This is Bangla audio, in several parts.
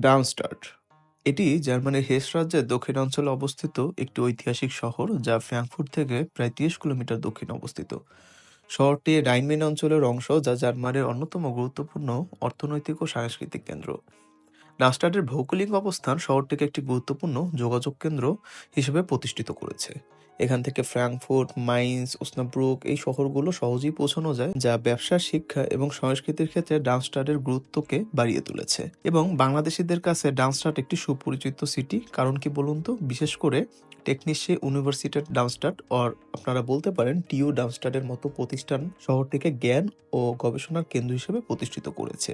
ডার্মস্টাড এটি জার্মানির হেস রাজ্যের দক্ষিণাঞ্চলে অবস্থিত একটি ঐতিহাসিক শহর যা ফ্র্যাঙ্কফুর্ট থেকে প্রায় তিরিশ কিলোমিটার দক্ষিণে অবস্থিত। শহরটি রাইনমেন অঞ্চলের অংশ যা জার্মানির অন্যতম গুরুত্বপূর্ণ অর্থনৈতিক ও সাংস্কৃতিক কেন্দ্র। ডার্মস্টাডের ভৌগোলিক অবস্থান শহরটিকে একটি গুরুত্বপূর্ণ যোগাযোগ কেন্দ্র হিসেবে প্রতিষ্ঠিত করেছে। এখান থেকে ফ্র্যাঙ্কফুর্ট মাইন্স ওসনাব্রুক এই শহরগুলো সহজেই পৌঁছানো যায়, যা ব্যবসা শিক্ষা এবং সংস্কৃতির ক্ষেত্রে ডান্সটারের গুরুত্বকে বাড়িয়ে তুলেছে। এবং বাংলাদেশিদের কাছে ডান্সটাট একটি সুপরিচিত সিটি কারণ কি বলুন তো? বিশেষ করে টেকনিশিয়া ইউনিভার্সিটির ডান্সটাট অর আপনারা বলতে পারেন টিউ ডান্সটাটের মতো প্রতিষ্ঠান শহরটিকে জ্ঞান ও গবেষণার কেন্দ্র হিসেবে প্রতিষ্ঠিত করেছে।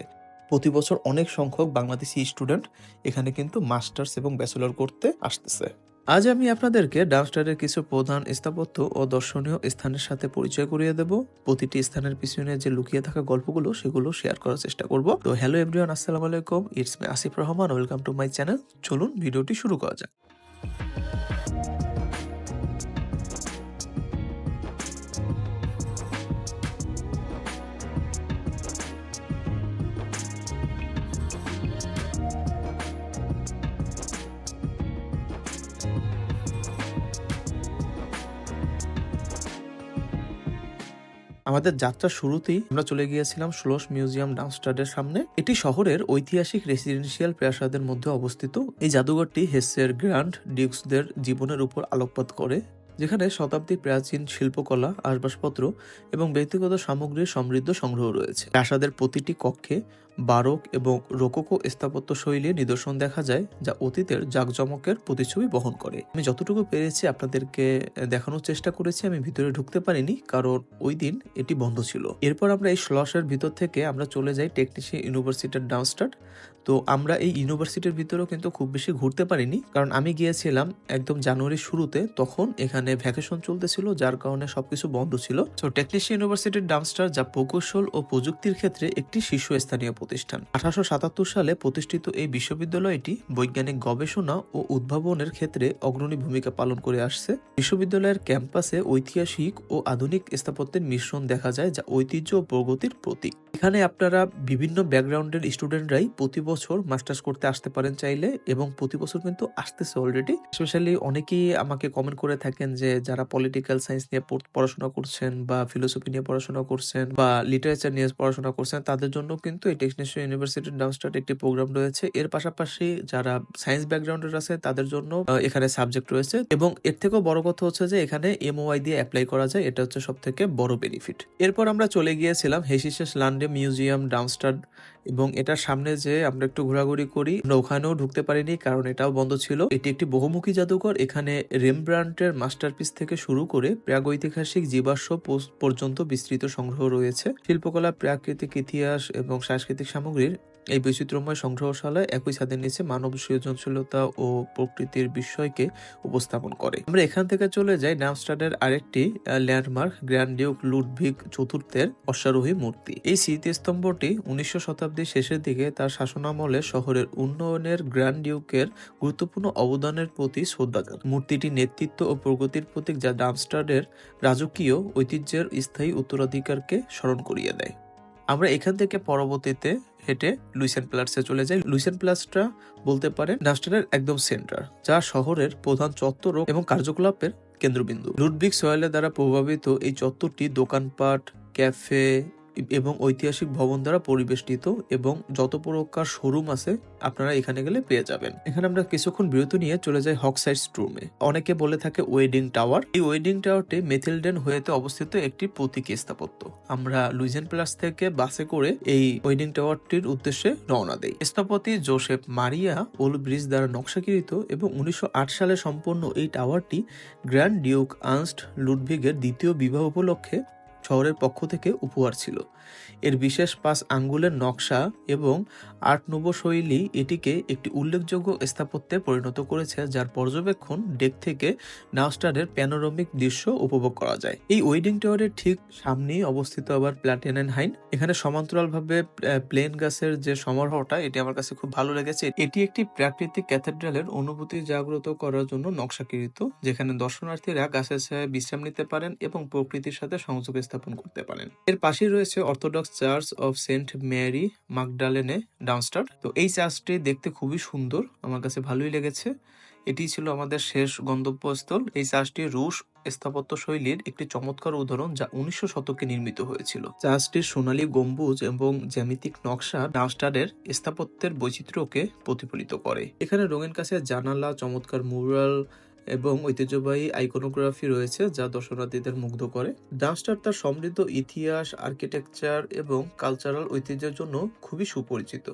প্রতি বছর অনেক সংখ্যক বাংলাদেশি স্টুডেন্ট এখানে কিন্তু মাস্টার্স এবং ব্যাচেলর করতে আসতেছে। আজ আমি আপনাদেরকে ডামস্টারের কিছু প্রধান স্থাপত্য ও দর্শনীয় স্থানের সাথে পরিচয় করিয়ে দেব। প্রতিটি স্থানের পিছনে যে লুকিয়ে থাকা গল্পগুলো, সেগুলো শেয়ার করার চেষ্টা করব। তো হ্যালো এভরিওয়ান আসসালামু আলাইকুম। It's me Asif Rahman welcome to my channel চলুন, ভিডিওটি শুরু করা যাক। আমাদের যাত্রা শুরুতেই আমরা চলে গিয়েছিলাম সুলস মিউজিয়াম ডাউনস্টাডের সামনে। এটি শহরের ঐতিহাসিক রেসিডেন্সিয়াল প্রাসাদের মধ্যে অবস্থিত। এই জাদুঘরটি হেসের গ্র্যান্ড ডিউকসদের জীবনের উপর আলোকপাত করে, যেখানে শতাব্দী প্রাচীন শিল্পকলা আসবাবপত্র এবং ব্যক্তিগত সামগ্রীর সমৃদ্ধ সংগ্রহ রয়েছে। প্রাসাদের প্রতিটি কক্ষে বারক এবং রোকোকো স্থাপত্য শৈলীর নিদর্শন দেখা যায়, যা অতীতের জাঁকজমকের প্রতিচ্ছবি বহন করে। আমি যতটুকু পেরেছি আপনাদেরকে দেখানোর চেষ্টা করেছি, আমি ভিতরে ঢুকতে পারিনি, কারণ ওই দিন এটি বন্ধ ছিল। এরপর আমরা এই স্লসের ভিতর থেকে আমরা চলে যাই টেকনিশিয়ান ইউনিভার্সিটির ডাউনস্টার্ট তো আমরা এই ইউনিভার্সিটির ভিতরেও কিন্তু খুব বেশি ঘুরতে পারিনি, কারণ আমি গিয়েছিলাম একদম জানুয়ারির শুরুতে, তখন এখানে ভ্যাকেশন চলতেছিল, যার কারণে সবকিছু বন্ধ ছিল। তো টেকনিশিয়ান ইউনিভার্সিটির ডাউনস্টার, যা প্রকৌশল ও প্রযুক্তির ক্ষেত্রে একটি শীর্ষস্থানীয় প্রতিষ্ঠান। আঠারোশো সাতাত্তর সালে প্রতিষ্ঠিত এই বিশ্ববিদ্যালয়টি বৈজ্ঞানিক গবেষণা ও উদ্ভাবনের ক্ষেত্রে অগ্রণী ভূমিকা পালন করে আসছে। বিশ্ববিদ্যালয়ের ক্যাম্পাসে ঐতিহাসিক ও আধুনিক স্থাপত্যের মিশ্রণ দেখা যায় যা ঐতিহ্য ও প্রগতির প্রতীক। এখানে আপনারা বিভিন্ন ব্যাকগ্রাউন্ডের স্টুডেন্টরাই প্রতি বছর মাস্টার্স করতে আসতে পারেন চাইলে এবং প্রতি বছর কিন্তু আসতেছে অলরেডি স্পেশালি অনেকেই আমাকে কমেন্ট করে থাকেন যে যারা পলিটিক্যাল সায়েন্স নিয়ে পড়- পড়াশোনা করছেন বা ফিলোসফি নিয়ে পড়াশোনা করছেন বা লিটারেচার নিয়ে পড়াশোনা করছেন, তাদের জন্য কিন্তু এই টেকনিশিয়ান ইউনিভার্সিটির ডাউনস্টার্ট একটি প্রোগ্রাম রয়েছে। এর পাশাপাশি যারা সায়েন্স ব্যাকগ্রাউন্ডের আছে, তাদের জন্য এখানে সাবজেক্ট রয়েছে। এবং এর থেকেও বড় কথা হচ্ছে যে, এখানে এমওআই দিয়ে অ্যাপ্লাই করা যায়, এটা হচ্ছে সব থেকে বড় বেনিফিট এরপর আমরা চলে গিয়েছিলাম হেসিসেস লান্ডে মিউজিয়াম ডাউনস্টার্ট এবং এটার সামনে যে আমরা একটু ঘোরাঘুরি করি, আমরা ওখানেও ঢুকতে পারিনি কারণ এটাও বন্ধ ছিল। এটি একটি বহুমুখী জাদুঘর। এখানে রেমব্রান্টের মাস্টারপিস থেকে শুরু করে প্রাগৈতিহাসিক জীবাশ্ম পর্যন্ত বিস্তৃত সংগ্রহ রয়েছে। শিল্পকলা, প্রাকৃতিক ইতিহাস এবং সাংস্কৃতিক সামগ্রীর এই বৈচিত্র্যময় সংগ্রহশালায় একই ছাদের নিচে মানব সৃজনশীলতা ও প্রকৃতির বিষয়কে উপস্থাপন করে। আমরা এখান থেকে চলে যাই নামস্টাডের আরেকটি ল্যান্ডমার্ক, গ্র্যান্ড ডিউক লুডভিগ চতুর্থের অশ্বারোহী মূর্তি। এই স্মৃতিস্তম্ভটি উনিশশো শতাব্দীর শেষের দিকে তার শাসনামলে শহরের উন্নয়নের গ্র্যান্ড ডিউকের গুরুত্বপূর্ণ অবদানের প্রতি শ্রদ্ধা জানায়। মূর্তিটি নেতৃত্ব ও প্রগতির প্রতীক যা ডামস্টাডের রাজকীয় ঐতিহ্যের স্থায়ী উত্তরাধিকারকে স্মরণ করিয়ে দেয়। আমরা এখান থেকে পরবর্তীতে হেঁটে লুইসেন প্লাসে চলে যাই লুইসেন প্লাসটা বলতে পারেন ডাস্টারের একদম সেন্টার, যা শহরের প্রধান চত্বর এবং কার্যকলাপের কেন্দ্রবিন্দু। লুডবিক সয়েলের দ্বারা প্রভাবিত এই চত্বরটি দোকানপাট, ক্যাফে এবং ঐতিহাসিক ভবন দ্বারা পরিবেষ্টিত এবং যত প্রকার শোরুম আছে, আপনারা এখানে গেলে পেয়ে যাবেন। এখানে আমরা কিছুক্ষণ বিরতি নিয়ে চলে যাই হকসাইড রুমে। অনেকে বলে থাকে ওয়েডিং টাওয়ার। এই ওয়েডিং টাওয়ারটি মেথিলডেন হয়েতে অবস্থিত একটি প্রতীকী স্থাপত্য। আমরা লুইজেন প্লাস থেকে বাসে করে এই ওয়েডিং টাওয়ারটির উদ্দেশ্যে রওনা দেই। স্থপতি জোসেফ মারিয়া ওল ব্রিজ দ্বারা নকশাকৃত এবং উনিশশো আট সালে সম্পন্ন এই টাওয়ারটি গ্র্যান্ড ডিউক আনস্ট লুডভিগের দ্বিতীয় বিবাহ উপলক্ষে শহরের পক্ষ থেকে উপহার ছিল। এর বিশেষ পাঁচ আঙ্গুলের নকশা এবং আট নব শৈলী এটিকে একটি উল্লেখযোগ্য স্থাপত্যে পরিণত করেছে, যার পর্যবেক্ষণ ডেক থেকে নাউস্টারের প্যানোরামিক দৃশ্য উপভোগ করা যায়। এই ওয়েডিং টাওয়ারের ঠিক সামনেই অবস্থিত আবার প্লাটিনান হাইন এখানে সমান্তরালভাবে প্লেন গাছের যে সমারোহটা, এটি আমার কাছে খুব ভালো লেগেছে। এটি একটি প্রাকৃতিক ক্যাথেড্রালের অনুভূতি জাগ্রত করার জন্য নকশাকৃত, যেখানে দর্শনার্থীরা গাছের ছায়ায় বিশ্রাম নিতে পারেন এবং প্রকৃতির সাথে সংযোগ স্থাপন করতে পারেন। এর পাশেই রয়েছে Orthodox Church of Saint Mary Magdalene ডাউনস্টার তো এই চার্চটি দেখতে খুবই সুন্দর, আমার কাছে ভালোই লেগেছে। এটি ছিল আমাদের শেষ গন্তব্যস্থল। এই চার্চটি রুশ স্থাপত্য শৈলীর একটি চমৎকার উদাহরণ যা উনিশশো শতকে নির্মিত হয়েছিল। চার্চটির সোনালী গম্বুজ এবং জ্যামিতিক নকশা ডাউনস্টারের স্থাপত্যের বৈচিত্র্যকে প্রতিফলিত করে। এখানে রঙিন কাছে জানালা, চমৎকার মুরাল এবং ঐতিহ্যবাহী আইকনোগ্রাফি রয়েছে যা দর্শনার্থীদের মুগ্ধ করে। ডাউনস্টার তার সমৃদ্ধ ইতিহাস আর্কিটেকচার এবং কালচারাল ঐতিহ্যের জন্য খুবই সুপরিচিত।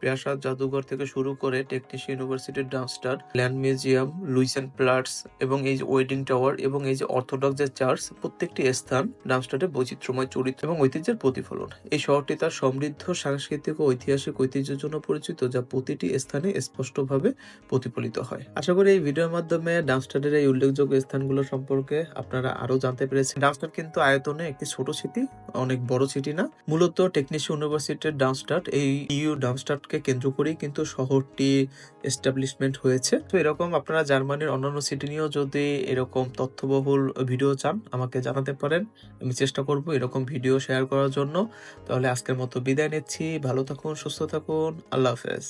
প্রাসাদ জাদুঘর থেকে শুরু করে টেকনিশিয়া ইউনিভার্সিটির Darmstadt land museum Luisenplatz এবং এই যে ওয়েডিং টাওয়ার এবং এই যে অর্থোডক্স যে চার্চ প্রত্যেকটি স্থান ডাউনস্টারের বৈচিত্র্যময় চরিত্র এবং ঐতিহ্যের প্রতিফলন। এই শহরটি তার সমৃদ্ধ সাংস্কৃতিক ও ঐতিহাসিক ঐতিহ্যের জন্য পরিচিত, যা প্রতিটি স্থানে স্পষ্টভাবে প্রতিফলিত হয়। আশা করি এই ভিডিওর মাধ্যমে ডাউনস্টারের এই উল্লেখযোগ্য স্থানগুলো সম্পর্কে আপনারা আরও জানতে পেরেছেন। ডাউনস্টার কিন্তু আয়তনে একটি ছোট সিটি অনেক বড় সিটি না। মূলত টেকনিশিয়া ইউনিভার্সিটির ডাউনস্টার এই ইউ ডাউনস্টারকে কেন্দ্র করেই কিন্তু শহরটি এস্টাবলিশমেন্ট হয়েছে। তো এরকম আপনারা জার্মানির অন্যান্য সিটি নিয়েও যদি এরকম তথ্যবহুল ভিডিও চান, আমাকে জানাতে পারেন। আমি চেষ্টা করব এরকম ভিডিও শেয়ার করার জন্য। তাহলে আজকের মতো বিদায় নিচ্ছি। ভালো থাকুন, সুস্থ থাকুন। আল্লাহ হাফেজ।